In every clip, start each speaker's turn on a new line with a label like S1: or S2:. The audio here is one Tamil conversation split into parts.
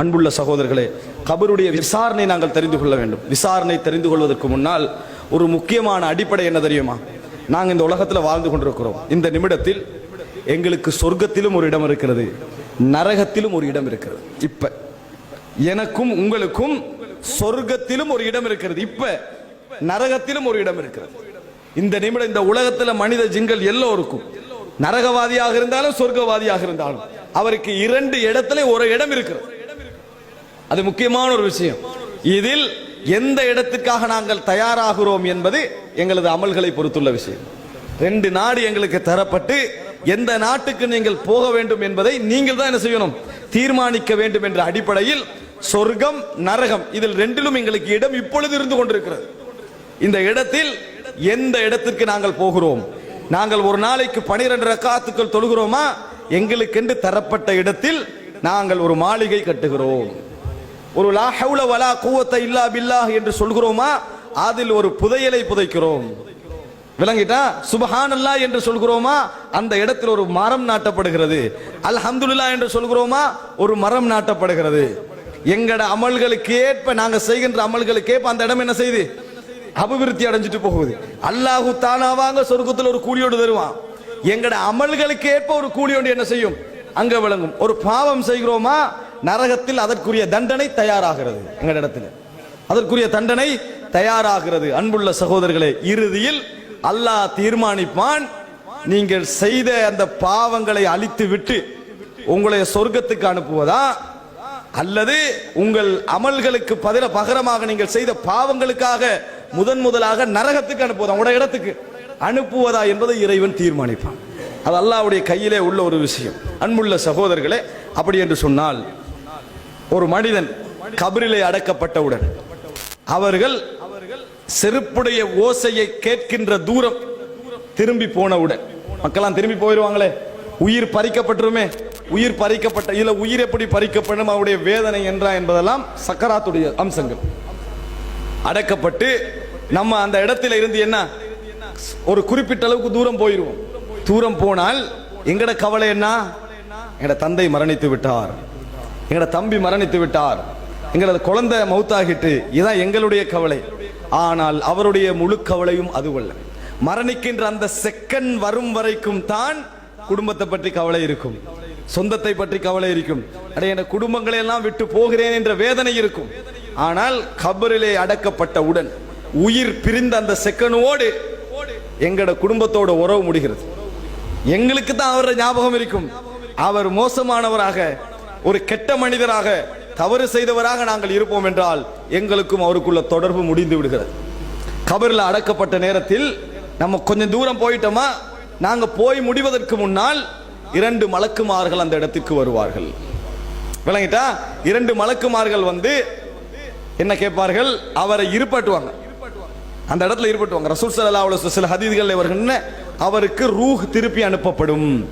S1: அன்புள்ள சகோதரர்களே கபருடைய விசாரணை நாங்கள் தெரிந்து கொள்ள வேண்டும். விசாரணை தெரிந்து கொள்வதற்கு முன்னால் ஒரு முக்கியமான அடிப்படை என்ன தெரியுமா? நாங்கள் இந்த உலகத்தில் வாழ்ந்து கொண்டிருக்கிறோம். இந்த நிமிடத்தில் எங்களுக்கு சொர்க்கத்திலும் ஒரு இடம் இருக்கிறது நரகத்திலும் ஒரு இடம் இருக்கிறது. இப்ப எனக்கும் உங்களுக்கும் சொர்க்கத்திலும் ஒரு இடம் இருக்கிறது. இப்ப நரகத்திலும் ஒரு இடம் இருக்கிறது. இந்த நிமிடம் இந்த உலகத்துல மனித ஜிங்கள் எல்லோருக்கும் நரகவாதியாக இருந்தாலும் சொர்க்கவாதியாக இருந்தாலும் அவருக்கு இரண்டு இடத்துல ஒரு இடம் இருக்கிறது. அது முக்கியமான ஒரு விஷயம். இதில் எந்த இடத்துக்காக நாங்கள் தயாராகிறோம் என்பது எங்களது அமல்களை பொறுத்துள்ள விஷயம். ரெண்டு நாடு எங்களுக்கு தரப்பட்டு எந்த நாட்டுக்கு நீங்கள் போக வேண்டும் என்பதை நீங்கள் தான் என்ன செய்யணும்? தீர்மானிக்க வேண்டும் என்ற அடிப்படையில் சொர்க்கம் நரகம் இதில் ரெண்டிலும் எங்களுக்கு இடம் இப்பொழுது இருந்து கொண்டிருக்கிறது. இந்த இடத்தில் எந்த இடத்திற்கு நாங்கள் போகிறோம்? நாங்கள் ஒரு நாளைக்கு பனிரெண்டு ரக்காத்துக்கள் தொழுகிறோமா? எங்களுக்கென்று தரப்பட்ட இடத்தில் நாங்கள் ஒரு மாளிகை கட்டுகிறோம். ஒரு லா ஹவுல வலா கூவத்தை இல்லா பில்லாஹ் என்று சொல்கிறோமா? அதில் ஒரு புதையலை புதைக்கிறோம். விளங்கிட்டா? சுபஹானல்லா என்று சொல்கிறோமா? அந்த இடத்தில் ஒரு மரம் நாட்டப்படுகிறது. அல்ஹம்துல்லா என்று சொல்கிறோமா? ஒரு மரம் நாட்டப்படுகிறது. எங்கட அமல்களுக்கு ஏற்ப நாங்க செய்கின்ற அமல்களுக்கு ஏற்ப அந்த இடம் என்ன செய்யுது அபிவிருத்தி அடைஞ்சிட்டு போகுது. அல்லாஹு தானாவாங்க சொர்க்கத்தில் ஒரு கூலியோடு தருவான். எங்கட அமல்களுக்கு ஏற்ப ஒரு கூலியோடு என்ன செய்யும்? அங்க விளங்கும். ஒரு பாவம் செய்கிறோமா? நரகத்தில் அதற்குரிய தண்டனை தயாராகிறது எங்கட இடத்துல அதற்குரிய தண்டனை தயாராகிறது. அன்புள்ள சகோதரர்களே இறுதியில் அல்லாஹ் தீர்மானிப்பான் நீங்கள் செய்த அந்த பாவங்களை அழித்து விட்டு உங்களை சொர்க்கத்துக்கு அனுப்புவதா? அல்லது உங்கள் அமல்களுக்கு பதில பகரமாக நீங்கள் செய்த பாவங்களுக்காக முதன் முதலாக நரகத்துக்கு அனுப்புவதா? உடைய இடத்துக்கு அனுப்புவதா என்பதை இறைவன் தீர்மானிப்பான். அது அல்லாஹ்வுடைய கையிலே உள்ள ஒரு விஷயம். அன்புள்ள சகோதரர்களே அப்படி என்று சொன்னால் ஒரு மனிதன் கபரிலே அடக்கப்பட்டவுடன் அவர்கள் செருப்புடைய ஓசையை கேட்கின்ற தூரம் திரும்பி போனவுடன் மக்கள்லாம் திரும்பி போயிடுவாங்களே உயிர் பறிக்கப்பட்டுருமே உயிர் பறிக்கப்பட்ட இல்ல உயிர் எப்படி பறிக்கப்படும் அவருடைய வேதனை என்றா என்பதெல்லாம் சக்கராத்துடைய அம்சங்கள். அடக்கப்பட்டு நம்ம அந்த இடத்துல இருந்து என்ன? ஒரு குறிப்பிட்ட அளவுக்கு தூரம் போயிடுவோம் தூரம் போனால் எங்கட கவலை என்ன? எங்கட தந்தை மரணித்து விட்டார். எங்களோட தம்பி மரணித்து விட்டார். எங்களது குழந்தை மௌத்தாகிட்டு இதுதான் எங்களுடைய கவலை. ஆனால் அவருடைய முழு கவலையும் அதுவல்ல. மரணிக்கின்ற அந்த செகண்ட் வரும் வரைக்கும் தான் குடும்பத்தை பற்றி கவலை இருக்கும். சொந்தத்தை பற்றி கவலை இருக்கும். அடைய என குடும்பங்களை எல்லாம் விட்டு போகிறேன் என்ற வேதனை இருக்கும். ஆனால் கபரிலே அடக்கப்பட்டவுடன் உயிர் பிரிந்த அந்த செகண்டோடு எங்களோட குடும்பத்தோட உறவு முடிகிறது. எங்களுக்கு தான் அவரோட ஞாபகம் இருக்கும். அவர் மோசமானவராக ஒரு கெட்ட மனிதராக தவறு செய்தவராக நாங்கள் இருப்போம் என்றால் எங்களுக்கும் அவருக்குள்ள தொடர்பு முடிந்து விடுகிறது. கபரில் அடக்கப்பட்ட நேரத்தில் நம்ம கொஞ்சம் தூரம் போயிட்டோமா நாங்கள் போய் முடிவதற்கு முன்னால் இரண்டு மலக்குமார்கள் அந்த இடத்துக்கு வருவார்கள். விளங்கிட்டா? இரண்டு மலக்குமார்கள் வந்து என்ன கேட்பார்கள்? அவரை இருப்பாட்டுவாங்க. அந்த இடத்துல இருப்பட்டுவாங்க. ரசூல் சல்லா அலைஹி சில ஹதீதிகள் இவர்கள் அவருக்கு ரூஹ் திருப்பி அனுப்பப்படும்.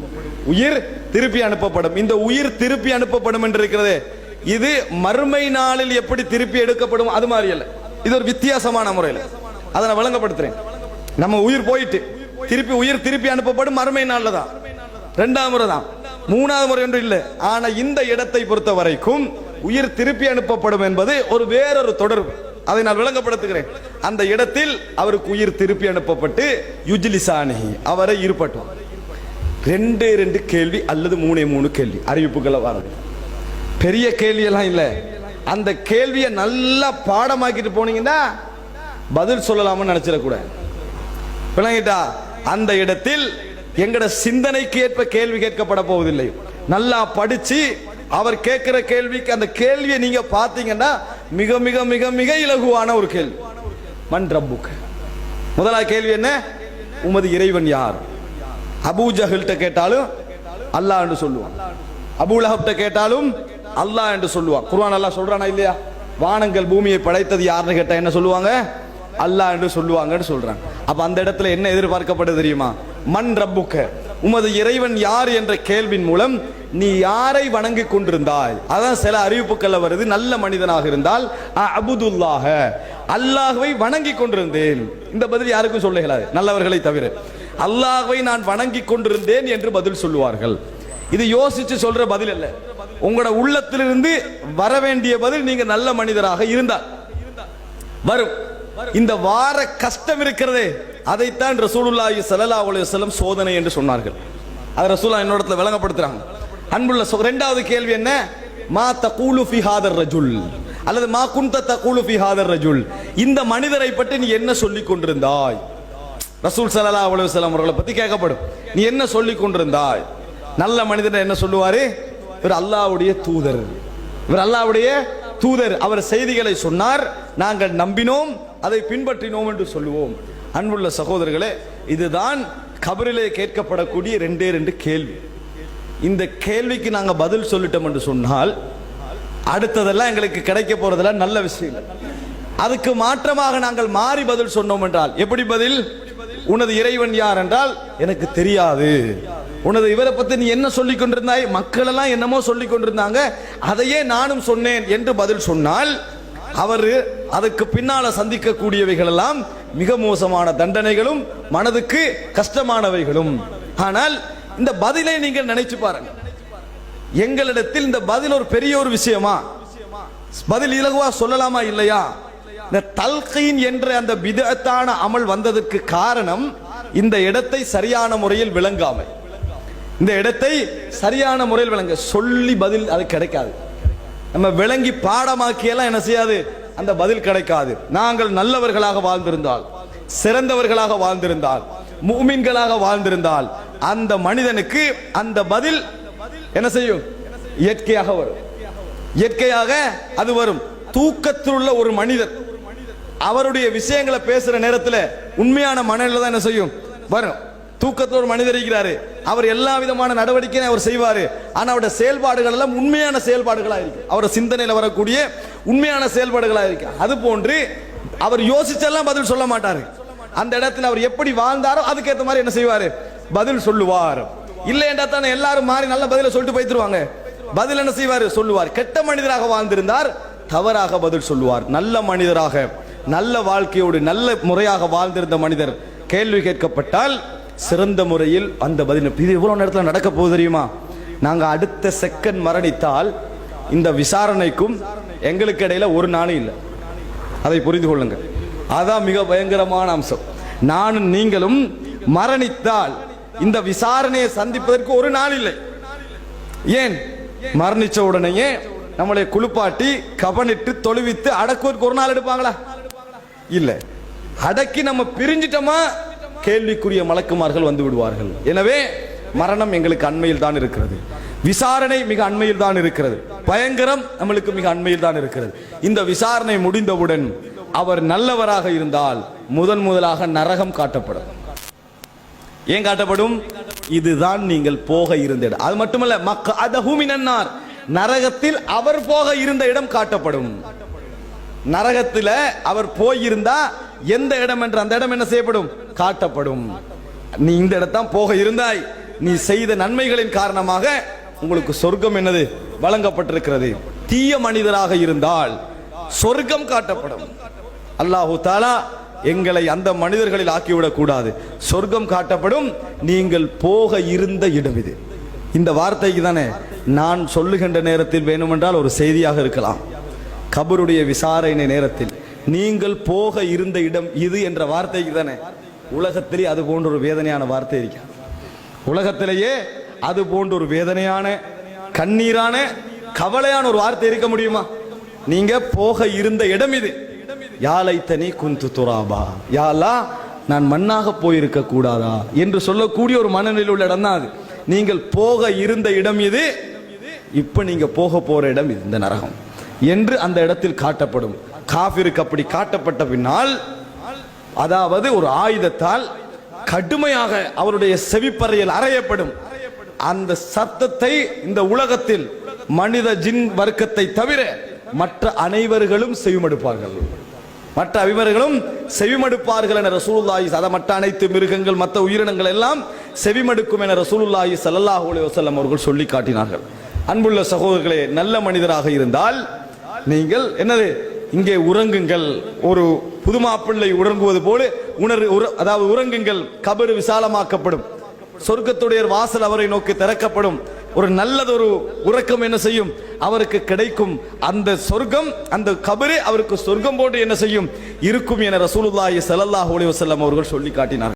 S1: உயிர் திருப்பி அனுப்பப்படும். இந்த உயிர் திருப்பி அனுப்பப்படும் என்று இருக்கிறது. இது மறுமை நாளில் எப்படி திருப்பி எடுக்கப்படும்? அது மாதிரி அல்ல. இது ஒரு வித்தியாசமான முறையில். அதை நான் விளங்கப்படுத்துறேன். நம்ம உயிர் போயிட்டு திருப்பி உயிர் திருப்பி அனுப்பப்படும் மறுமை நாளில் தான். ரெண்டாவது முறை தான். மூணாவது முறை ஒன்று இல்லை. ஆனால் இந்த இடத்தை பொறுத்த வரைக்கும் உயிர் திருப்பி அனுப்பப்படும் என்பது ஒரு வேறொரு தொடர்பு. அதை நான் விளங்கப்படுத்துகிறேன். அந்த இடத்தில் அவருக்கு உயிர் திருப்பி அனுப்பப்பட்டு யுஜிலிசானி அவரை இருப்பட்டும் ரெண்டே ரெண்டு கேள்வி அல்லது மூணே மூணு கேள்வி. அறிவிப்புகளை வரது பெரிய கேள்வியெல்லாம் இல்லை. அந்த கேள்வியை நல்லா பாடமாக்கிட்டு போனீங்கன்னா பதில் சொல்லலாம்னு நினைச்சிடக்கூடாது. விளங்கிட்டா? அந்த இடத்தில் எங்கட சிந்தனைக்கு ஏற்ப கேள்வி கேட்கப்பட போவதில்லை. நல்லா படிச்சு அவர் கேட்கிற கேள்விக்கு அந்த கேள்வியை நீங்க பார்த்தீங்கன்னா மிக மிக மிக மிக இலகுவான ஒரு கேள்வி. மன் ரப்புக்கு. முதலாவது கேள்வி என்ன? உமது இறைவன் யார்? அபூஜஹில்கிட்ட கேட்டாலும் அல்லாஹ் என்று சொல்லுவான். அபு லஹப்ட கேட்டாலும் அல்லாஹ் என்று சொல்லுவான். குர்ஆன் அல்லாஹ் சொல்றானா இல்லையா? வானங்கள் பூமியை படைத்தது யாருன்னு கேட்டா என்ன சொல்லுவாங்க? அல்லாஹ் என்று சொல்லுவாங்கன்னு சொல்றாங்க. அப்ப அந்த இடத்துல என்ன எதிர்பார்க்கப்படுது தெரியுமா? மண் ரப்புக்க. உமது இறைவன் யார் என்ற கேள்வின் மூலம் நீ யாரை வணங்கி கொண்டிருந்தாய்? அதான் சில அறிவிப்புகள்ல வருது. நல்ல மனிதனாக இருந்தால் அபுதுல்லாக அல்லாஹுவை வணங்கி கொண்டிருந்தேன். இந்த பதில் யாருக்கும் சொல்லுகிறாது நல்லவர்களை தவிர. அல்லாஹ்வை நான் வணங்கி கொண்டிருந்தேன் என்று பதில் சொல்லுவார்கள். இது யோசிச்சு சொல்ற பதில் அல்ல. உங்களோட உள்ளத்திலிருந்து வர வேண்டிய பதில் நீங்க நல்ல மனிதராக இருந்தால். வரும். இந்த வார கஷ்டம் இருக்கிறதே அதைத்தான் ரசூலுல்லாஹி ஸல்லல்லாஹு அலைஹி வஸல்லம் சோதனை என்று சொன்னார்கள். அதை ரசூலா என்னோட இடத்துல விளங்கப்படுத்துறாங்க. அன்புள்ள சோ- இரண்டாவது கேள்வி என்ன? மா தகூலு ஃபி ஹாதர் ரஜுல். அல்லது மா குன்த தகூலு ஃபி ஹாதர் ரஜுல். இந்த மனிதரை பற்றி நீ என்ன சொல்லிக் கொண்டிருந்தாய்? ரசூல் ஸல்லல்லாஹு அவ்வளவு செல்லம் அவர்களை பற்றி கேட்கப்படும். நீ என்ன சொல்லி கொண்டிருந்தாய்? நல்ல மனிதன் என்ன சொல்லுவார்? இவர் அல்லாஹ்வுடைய தூதர். இவர் அல்லாவுடைய தூதர். அவர் செய்திகளை சொன்னார். நாங்கள் நம்பினோம். அதை பின்பற்றினோம் என்று சொல்லுவோம். அன்புள்ள சகோதரர்களே இதுதான் கபரிலே கேட்கப்படக்கூடிய ரெண்டே ரெண்டு கேள்வி. இந்த கேள்விக்கு நாங்கள் பதில் சொல்லிட்டோம் என்று சொன்னால் அடுத்ததெல்லாம் எங்களுக்கு கிடைக்க போறதெல்லாம் நல்ல விஷயம். அதுக்கு மாற்றமாக நாங்கள் மாறி பதில் சொன்னோம் என்றால் எப்படி பதில்? உனது இறைவன் யார் என்றால் எனக்கு தெரியாது. உனது இவரை பத்தி நீ என்ன சொல்லி கொண்டிருந்தாய்? மக்கள் எல்லாம் என்னமோ சொல்லி கொண்டிருந்தாங்க. அதையே நானும் சொன்னேன் என்று பதில் சொன்னால் அவர் அதுக்கு பின்னால சந்திக்கக்கூடியவைகள் எல்லாம் மிக மோசமான தண்டனைகளும் மனதுக்கு கஷ்டமானவைகளும். ஆனால் இந்த பதிலை நீங்கள் நினைச்சு பாருங்க. எங்களிடத்தில் இந்த பதில் ஒரு பெரிய ஒரு விஷயமா? பதில் இலகுவா சொல்லலாமா இல்லையா? இந்த தல்கீன் என்ற அந்த விதத்தான அமல் வந்ததற்கு காரணம் இந்த இடத்தை சரியான முறையில் விளங்காமை. இந்த இடத்தை சரியான முறையில் விளங்க சொல்லி பதில் அது கிடைக்காது. நம்ம விளங்கி பாடமாக்கியெல்லாம் என்ன செய்யாது? அந்த பதில் கிடைக்காது. நாங்கள் நல்லவர்களாக வாழ்ந்திருந்தால் சிறந்தவர்களாக வாழ்ந்திருந்தால் மூமின்களாக வாழ்ந்திருந்தால் அந்த மனிதனுக்கு அந்த பதில் என்ன செய்யும்? இயற்கையாக வரும். இயற்கையாக அது வரும். தூக்கத்தில் உள்ள ஒரு மனிதன் அவருடைய விஷயங்களை பேசுற நேரத்தில் உண்மையான மனநிலை தான் என்ன செய்யும்? வரும். தூக்கத்தில் ஒரு மனிதர் இருக்கிறாரு. அவர் எல்லா விதமான நடவடிக்கையும் அவர் செய்வாரு. ஆனா அவருடைய செயல்பாடுகள் எல்லாம் உண்மையான செயல்பாடுகளா இருக்கு. அவருடைய சிந்தனையில வரக்கூடிய உண்மையான செயல்பாடுகளா இருக்கு. அது போன்று அவர் யோசிச்செல்லாம் பதில் சொல்ல மாட்டாரு. அந்த இடத்துல அவர் எப்படி வாழ்ந்தாரோ அதுக்கேற்ற மாதிரி என்ன செய்வாரு? பதில் சொல்லுவார். இல்லைன்றா தானே எல்லாரும் மாறி நல்ல பதில சொல்லிட்டு போயிட்டுருவாங்க. பதில் என்ன செய்வார்? சொல்லுவார். கெட்ட மனிதராக வாழ்ந்திருந்தார். தவறாக பதில் சொல்லுவார். நல்ல மனிதராக. நல்ல வாழ்க்கையோடு நல்ல முறையாக வாழ்ந்திருந்த மனிதர் கேள்வி கேட்கப்பட்டால் சிறந்த முறையில் அந்த பதில் இது எவ்வளவு நேரத்தில் நடக்க போகுது தெரியுமா? நாங்கள் அடுத்த செகண்ட் மரணித்தால் இந்த விசாரணைக்கும் எங்களுக்கு இடையில ஒரு நாளும் இல்லை. அதை புரிந்து கொள்ளுங்கள். அதான் மிக பயங்கரமான அம்சம். நானும் நீங்களும் மரணித்தால் இந்த விசாரணையை சந்திப்பதற்கு ஒரு நாள் இல்லை. ஏன்? மரணிச்ச உடனேயே நம்மளை குளிப்பாட்டி கவனிட்டு தொழுவித்து அடக்குவதற்கு ஒரு நாள் எடுப்பாங்களா? இல்லை. அடக்கி நம்ம பிரிஞ்சிட்டோமா? கேள்விக்குரிய மலக்குமார்கள் வந்து விடுவார்கள். எனவே மரணம் எங்களுக்கு அண்மையில் தான் இருக்கிறது. விசாரணை மிக அண்மையில் தான் இருக்கிறது. பயங்கரம் நம்மளுக்கு மிக அண்மையில் தான் இருக்கிறது. இந்த விசாரணை முடிந்தவுடன் அவர் நல்லவராக இருந்தால் முதன் முதலாக நரகம் காட்டப்படும். ஏன் காட்டப்படும்? இதுதான் நீங்கள் போக இருந்த இடம். அது மட்டுமல்ல மக்க அதஹூமினார் நரகத்தில் அவர் போக இருந்த இடம் காட்டப்படும். நரகத்தில் அவர் போயிருந்தா எந்த இடம் என்று அந்த இடம் என்ன செய்யப்படும்? காட்டப்படும். நீ இந்த இடத்தான் போக இருந்தாய். நீ செய்த நன்மைகளின் காரணமாக உங்களுக்கு சொர்க்கம் என்னது? வழங்கப்பட்டிருக்கிறது. தீய மனிதராக இருந்தால் சொர்க்கம் காட்டப்படும். அல்லாஹு தாலா எங்களை அந்த மனிதர்களில் ஆக்கிவிடக் கூடாது. சொர்க்கம் காட்டப்படும். நீங்கள் போக இருந்த இடம் இது. இந்த வார்த்தைக்கு தானே நான் சொல்லுகின்ற நேரத்தில் வேணுமென்றால் ஒரு செய்தியாக இருக்கலாம். கபருடைய விசாரணை நேரத்தில் நீங்கள் போக இருந்த இடம் இது என்ற வார்த்தைக்கு தானே? உலகத்திலே அது போன்ற ஒரு வேதனையான வார்த்தை இருக்கு உலகத்திலேயே அது போன்ற ஒரு வேதனையான கண்ணீரான கவலையான ஒரு வார்த்தை இருக்க முடியுமா? நீங்க போக இருந்த இடம் இது. யாலைத்தனி குந்து துராபா. யாலா நான் மண்ணாக போயிருக்க கூடாதா? என்று சொல்லக்கூடிய ஒரு மனநிலையில் உள்ள இடம் தான் அது. நீங்கள் போக இருந்த இடம் இது. இப்ப நீங்க போக போற இடம் இது இந்த நரகம். என்று அந்த இடத்தில் காட்டப்படும். காபிருக்கு அப்படி காட்டப்பட்ட பின்னால் அதாவது ஒரு ஆயுதத்தால் கடுமையாக அவருடைய செவிப்பறையில் அறையப்படும். அந்த சத்தத்தை இந்த உலகத்தில் மனித ஜின் வர்க்கத்தை தவிர மற்ற அனைவர்களும் செவிமடுப்பார்கள். மற்ற அவிவர்களும் செவிமடுப்பார்கள் என ரசூலுல்லாஹி அதை மற்ற அனைத்து மிருகங்கள் மற்ற உயிரினங்கள் எல்லாம் செவிமடுக்கும் என ரசூலுல்லாஹி ஸல்லல்லாஹு அலைஹி அவர்கள் சொல்லி காட்டினார்கள். அன்புள்ள சகோதரர்களே நல்ல மனிதராக இருந்தால் நீங்கள் என்னது? இங்கே உறங்குங்கள். ஒரு புது மாப்பிள்ளை உறங்குவது போல உணர் அதாவது உறங்குங்கள். கபரு விசாலமாக்கப்படும். சொர்க்கத்துடைய வாசல் அவரை நோக்கி திறக்கப்படும். ஒரு நல்லதொரு உறக்கம் என்ன செய்யும்? அவருக்கு கிடைக்கும். அந்த சொர்க்கம் அந்த கபரே அவருக்கு சொர்க்கம் போட்டு என்ன செய்யும்? இருக்கும் என ரசூலுல்லாஹி ஸல்லல்லாஹு அலைஹி அவர்கள் சொல்லி காட்டினார்